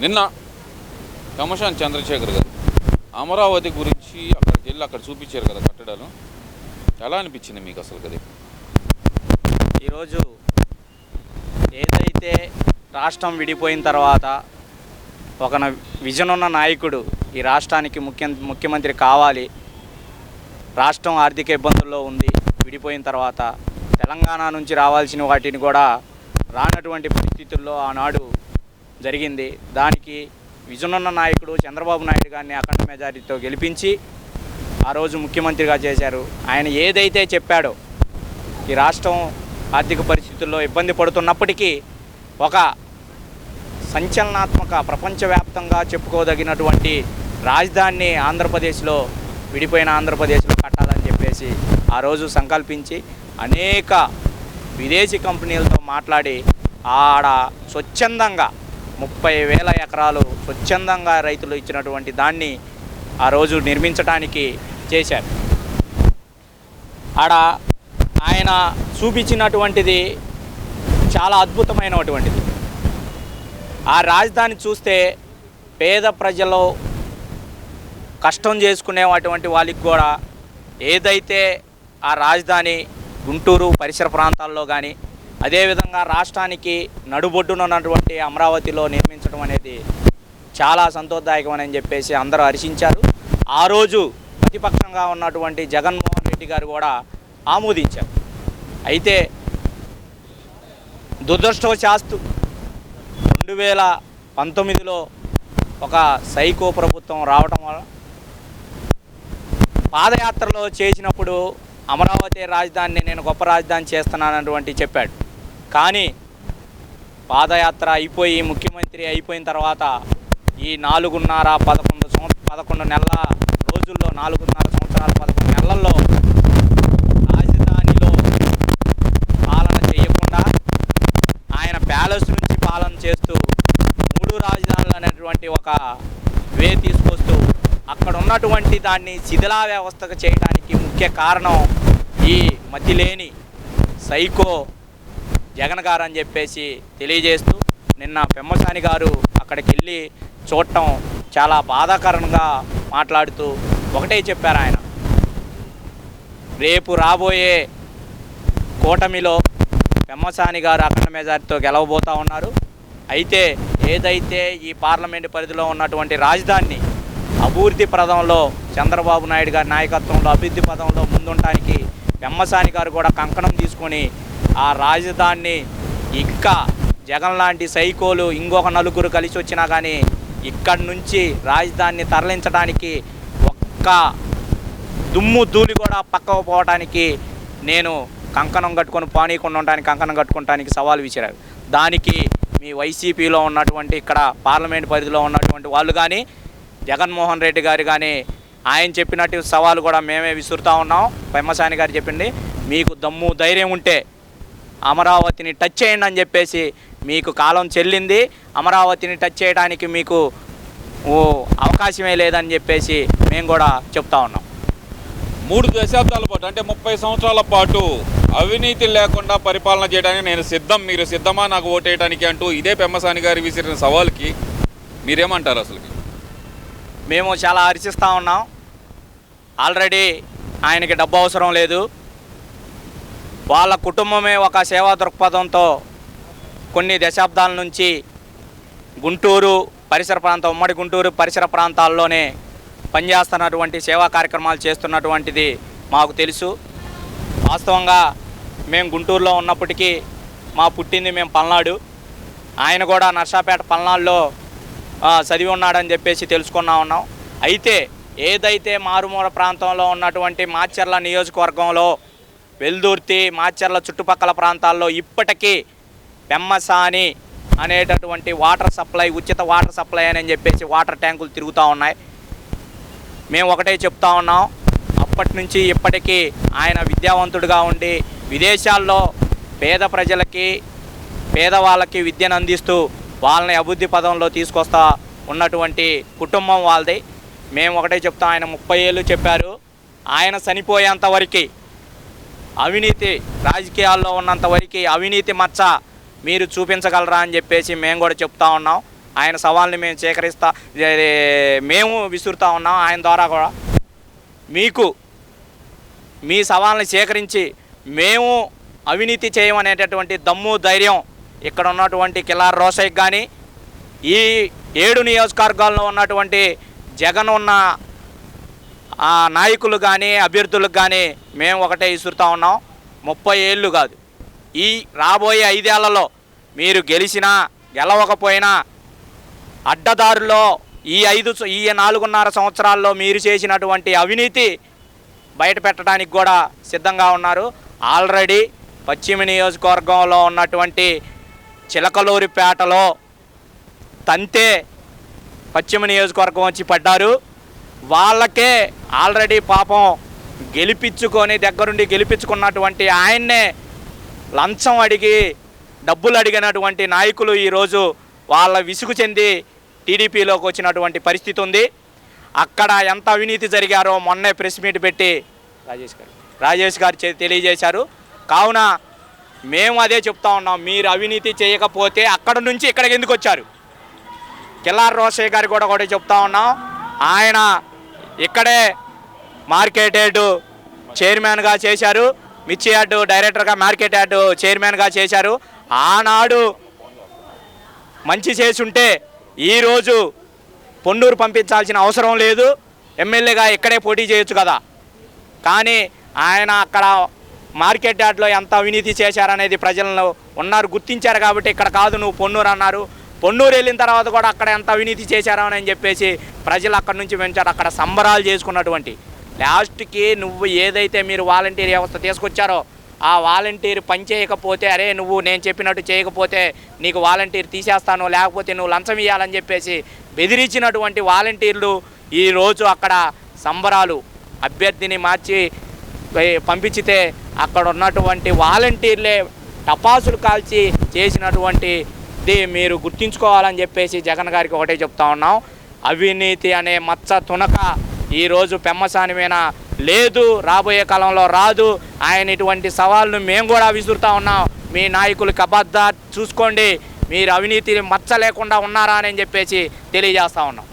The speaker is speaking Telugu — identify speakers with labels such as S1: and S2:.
S1: నిన్న కమషాన్ చంద్రశేఖర్ గారు అమరావతి గురించి అక్కడికి వెళ్ళి అక్కడ చూపించారు కదా కట్టడాలు. ఎలా అనిపించింది మీకు అసలు అది
S2: ఈరోజు ఏదైతే రాష్ట్రం విడిపోయిన తర్వాత ఒక విజన్ ఉన్న నాయకుడు ఈ రాష్ట్రానికి ముఖ్య ముఖ్యమంత్రి కావాలి రాష్ట్రం ఆర్థిక ఇబ్బందుల్లో ఉంది విడిపోయిన తర్వాత తెలంగాణ నుంచి రావాల్సిన వాటిని కూడా రానటువంటి పరిస్థితుల్లో ఆనాడు జరిగింది. దానికి విజనున్న నాయకుడు చంద్రబాబు నాయుడు గారిని అఖండ మెజారిటీతో గెలిపించి ఆ రోజు ముఖ్యమంత్రిగా చేశారు. ఆయన ఏదైతే చెప్పాడో ఈ రాష్ట్రం ఆర్థిక పరిస్థితుల్లో ఇబ్బంది పడుతున్నప్పటికీ ఒక సంచలనాత్మక ప్రపంచవ్యాప్తంగా చెప్పుకోదగినటువంటి రాజధానిని ఆంధ్రప్రదేశ్లో విడిపోయిన ఆంధ్రప్రదేశ్లో కట్టాలని చెప్పేసి ఆ రోజు సంకల్పించి అనేక విదేశీ కంపెనీలతో మాట్లాడి ఆడ స్వచ్ఛందంగా ముప్పై వేల ఎకరాలు స్వచ్ఛందంగా రైతులు ఇచ్చినటువంటి దాన్ని ఆ రోజు నిర్మించడానికి చేశారు. ఆడ ఆయన చూపించినటువంటిది చాలా అద్భుతమైనటువంటిది. ఆ రాజధాని చూస్తే పేద ప్రజలు కష్టం చేసుకునేటువంటి వాళ్ళకి కూడా ఏదైతే ఆ రాజధాని గుంటూరు పరిసర ప్రాంతాల్లో కానీ అదేవిధంగా రాష్ట్రానికి నడుబొడ్డున ఉన్నటువంటి అమరావతిలో నిర్మించడం అనేది చాలా సంతోషదాయకమని చెప్పేసి అందరూ హర్షించారు. ఆ రోజు ప్రతిపక్షంగా ఉన్నటువంటి జగన్మోహన్ రెడ్డి గారు కూడా ఆమోదించారు. అయితే దురదృష్టవశాస్తు రెండు వేల పంతొమ్మిదిలో ఒక సైకో ప్రభుత్వం రావటం వల్ల పాదయాత్రలో చేసినప్పుడు అమరావతి రాజధానిని నేను గొప్ప రాజధాని చేస్తున్నానటువంటి చెప్పాడు. కానీ పాదయాత్ర అయిపోయి ముఖ్యమంత్రి అయిపోయిన తర్వాత ఈ నాలుగున్నర పదకొండు సంవత్సరం పదకొండు నెలల రోజుల్లో నాలుగున్నర సంవత్సరాల పదకొండు నెలల్లో రాజధానిలో పాలన చేయకుండా ఆయన ప్యాలెస్ నుంచి పాలన చేస్తూ మూడు రాజధానులు అనేటువంటి ఒక వే తీసుకొస్తూ అక్కడ ఉన్నటువంటి దాన్ని శిథిలా వ్యవస్థకు చేయడానికి ముఖ్య కారణం ఈ మతిలేని సైకో జగన్ గారు అని చెప్పేసి తెలియజేస్తూ నిన్న పెమ్మసాని గారు అక్కడికి వెళ్ళి చూడటం చాలా బాధాకరంగా మాట్లాడుతూ ఒకటే చెప్పారు ఆయన. రేపు రాబోయే కూటమిలో పెమ్మసాని గారు అఖండ మెజార్టీతో గెలవబోతూ ఉన్నారు. అయితే ఏదైతే ఈ పార్లమెంటు పరిధిలో ఉన్నటువంటి రాజధానిని అభివృద్ధి పదంలో చంద్రబాబు నాయుడు గారి నాయకత్వంలో అభివృద్ధి పదంలో ముందుండటానికి పెమ్మసాని గారు కూడా కంకణం తీసుకొని ఆ రాజధానిని ఇంకా జగన్ లాంటి సైకోలు ఇంకొక నలుగురు కలిసి వచ్చినా కానీ ఇక్కడి నుంచి రాజధానిని తరలించడానికి ఒక్క దుమ్ము ధూళి కూడా పక్కకు పోవడానికి నేను కంకణం కట్టుకొని పానీయకుండా ఉండడానికి కంకణం కట్టుకోవడానికి సవాల్ విసిరారు. దానికి మీ వైసీపీలో ఉన్నటువంటి ఇక్కడ పార్లమెంట్ పరిధిలో ఉన్నటువంటి వాళ్ళు కానీ జగన్మోహన్ రెడ్డి గారు కానీ ఆయన చెప్పినట్టు సవాలు కూడా మేమే విసురుతా ఉన్నాం. పెమ్మసాని గారు చెప్పింది మీకు దమ్ము ధైర్యం ఉంటే అమరావతిని టచ్ చేయండి అని చెప్పేసి మీకు కాలం చెల్లింది. అమరావతిని టచ్ చేయడానికి మీకు ఓ అవకాశమే లేదని చెప్పేసి మేము కూడా చెప్తా ఉన్నాం.
S1: మూడు దశాబ్దాల పాటు అంటే ముప్పై సంవత్సరాల పాటు అవినీతి లేకుండా పరిపాలన చేయడానికి నేను సిద్ధం. మీరు సిద్ధమా నాకు ఓటేయడానికి అంటూ ఇదే పెమ్మసాని గారి విసిరిన సవాల్కి మీరేమంటారు అసలు
S2: మేము చాలా హర్షిస్తూ ఉన్నాం. ఆల్రెడీ ఆయనకి డబ్బు అవసరం లేదు. వాళ్ళ కుటుంబమే ఒక సేవా దృక్పథంతో కొన్ని దశాబ్దాల నుంచి గుంటూరు పరిసర ప్రాంతం ఉమ్మడి గుంటూరు పరిసర ప్రాంతాల్లోనే పనిచేస్తున్నటువంటి సేవా కార్యక్రమాలు చేస్తున్నటువంటిది మాకు తెలుసు. వాస్తవంగా మేము గుంటూరులో ఉన్నప్పటికీ మా పుట్టింది మేము పల్నాడు. ఆయన కూడా నర్సాపేట పల్నాడులో చదివి ఉన్నాడని చెప్పేసి తెలుసుకున్నా ఉన్నాం. అయితే ఏదైతే మారుమూల ప్రాంతంలో ఉన్నటువంటి మాచర్ల నియోజకవర్గంలో వెల్దుర్తి మాచర్ల చుట్టుపక్కల ప్రాంతాల్లో ఇప్పటికీ పెమ్మసాని అనేటటువంటి వాటర్ సప్లై ఉచిత వాటర్ సప్లై అని చెప్పేసి వాటర్ ట్యాంకులు తిరుగుతూ ఉన్నాయి. మేము ఒకటే చెప్తా ఉన్నాం. అప్పటి నుంచి ఇప్పటికీ ఆయన విద్యావంతుడిగా ఉండి విదేశాల్లో పేద ప్రజలకి పేదవాళ్ళకి విద్యను అందిస్తూ వాళ్ళని అభివృద్ధి పదంలో తీసుకొస్తా ఉన్నటువంటి కుటుంబం వాళ్ళది. మేము ఒకటే చెప్తాం ఆయన ముప్పై ఏళ్ళు చెప్పారు. ఆయన చనిపోయేంత వరకు అవినీతి రాజకీయాల్లో ఉన్నంత వరకు అవినీతి మచ్చ మీరు చూపించగలరా అని చెప్పేసి మేము కూడా చెప్తా ఉన్నాం. ఆయన సవాల్ని మేము సేకరిస్తా మేము విసురుతా ఉన్నాం. ఆయన ద్వారా కూడా మీకు మీ సవాల్ని సేకరించి మేము అవినీతి చేయమనేటటువంటి దమ్ము ధైర్యం ఇక్కడ ఉన్నటువంటి కిలార్ రోసయ్కి కానీ ఈ ఏడు నియోజకవర్గాల్లో ఉన్నటువంటి జగన్ ఉన్న నాయకులు కానీ అభ్యర్థులకు కానీ మేము ఒకటే ఇసురుతా ఉన్నాం. ముప్పై ఏళ్ళు కాదు. ఈ రాబోయే ఐదేళ్ళలో మీరు గెలిచినా గెలవకపోయినా అడ్డదారుల్లో ఈ ఐదు ఈ నాలుగున్నర సంవత్సరాల్లో మీరు చేసినటువంటి అవినీతి బయట పెట్టడానికి కూడా సిద్ధంగా ఉన్నారు. ఆల్రెడీ పశ్చిమ నియోజకవర్గంలో ఉన్నటువంటి చిలకలూరిపేటలో తంతే పశ్చిమ నియోజకవర్గం వచ్చి పడ్డారు. వాళ్ళకే ఆల్రెడీ పాపం గెలిపించుకొని దగ్గరుండి గెలిపించుకున్నటువంటి ఆయన్నే లంచం అడిగి డబ్బులు అడిగినటువంటి నాయకులు ఈరోజు వాళ్ళ విసుగు చెంది టీడీపీలోకి వచ్చినటువంటి పరిస్థితి ఉంది. అక్కడ ఎంత అవినీతి జరిగారో మొన్నే ప్రెస్ మీట్ పెట్టి రాజేష్ గారు రాజేష్ గారు చే- తెలియజేశారు. కావున మేము అదే చెప్తా ఉన్నాం మీరు అవినీతి చేయకపోతే అక్కడ నుంచి ఇక్కడికి ఎందుకు వచ్చారు? కిల్లార్ రోషయ్య గారు కూడా ఒకటి చెప్తా ఉన్నాం ఆయన ఇక్కడే మార్కెట్ యార్డు చైర్మన్గా చేశారు. మిర్చి యార్డు డైరెక్టర్గా మార్కెట్ యార్డు చైర్మన్గా చేశారు. ఆనాడు మంచి చేసుంటే ఈరోజు పొన్నూరు పంపించాల్సిన అవసరం లేదు. ఎమ్మెల్యేగా ఇక్కడే పోటీ చేయొచ్చు కదా. కానీ ఆయన అక్కడ మార్కెట్ యార్డ్లో ఎంత అవినీతి చేశారనేది ప్రజలను ఉన్నారు గుర్తించారు కాబట్టి ఇక్కడ కాదు నువ్వు పొన్నూరు అన్నారు. పొన్నూరు వెళ్ళిన తర్వాత కూడా అక్కడ ఎంత అవినీతి చేశారో అని చెప్పేసి ప్రజలు అక్కడ నుంచి పెంచారు అక్కడ సంబరాలు చేసుకున్నటువంటి లాస్ట్కి నువ్వు ఏదైతే మీరు వాలంటీర్ వ్యవస్థ తీసుకొచ్చారో ఆ వాలంటీర్ పని చేయకపోతే అరే నువ్వు నేను చెప్పినట్టు చేయకపోతే నీకు వాలంటీర్ తీసేస్తాను లేకపోతే నువ్వు లంచం ఇవ్వాలని చెప్పేసి బెదిరించినటువంటి వాలంటీర్లు ఈరోజు అక్కడ సంబరాలు అభ్యర్థిని మార్చి పంపించితే అక్కడ ఉన్నటువంటి వాలంటీర్లే టపాసులు కాల్చి చేసినటువంటి ఇది మీరు గుర్తించుకోవాలని చెప్పేసి జగన్ గారికి ఒకటే చెప్తా ఉన్నాం. అవినీతి అనే మచ్చ తునక ఈరోజు పెమ్మసాని మీద లేదు రాబోయే కాలంలో రాదు. ఆయన ఇటువంటి సవాళ్ళను మేము కూడా విసురుతా ఉన్నాం. మీ నాయకులకి అబద్ధ చూసుకోండి. మీరు అవినీతి మచ్చ లేకుండా ఉన్నారా అని చెప్పేసి తెలియజేస్తా ఉన్నాం.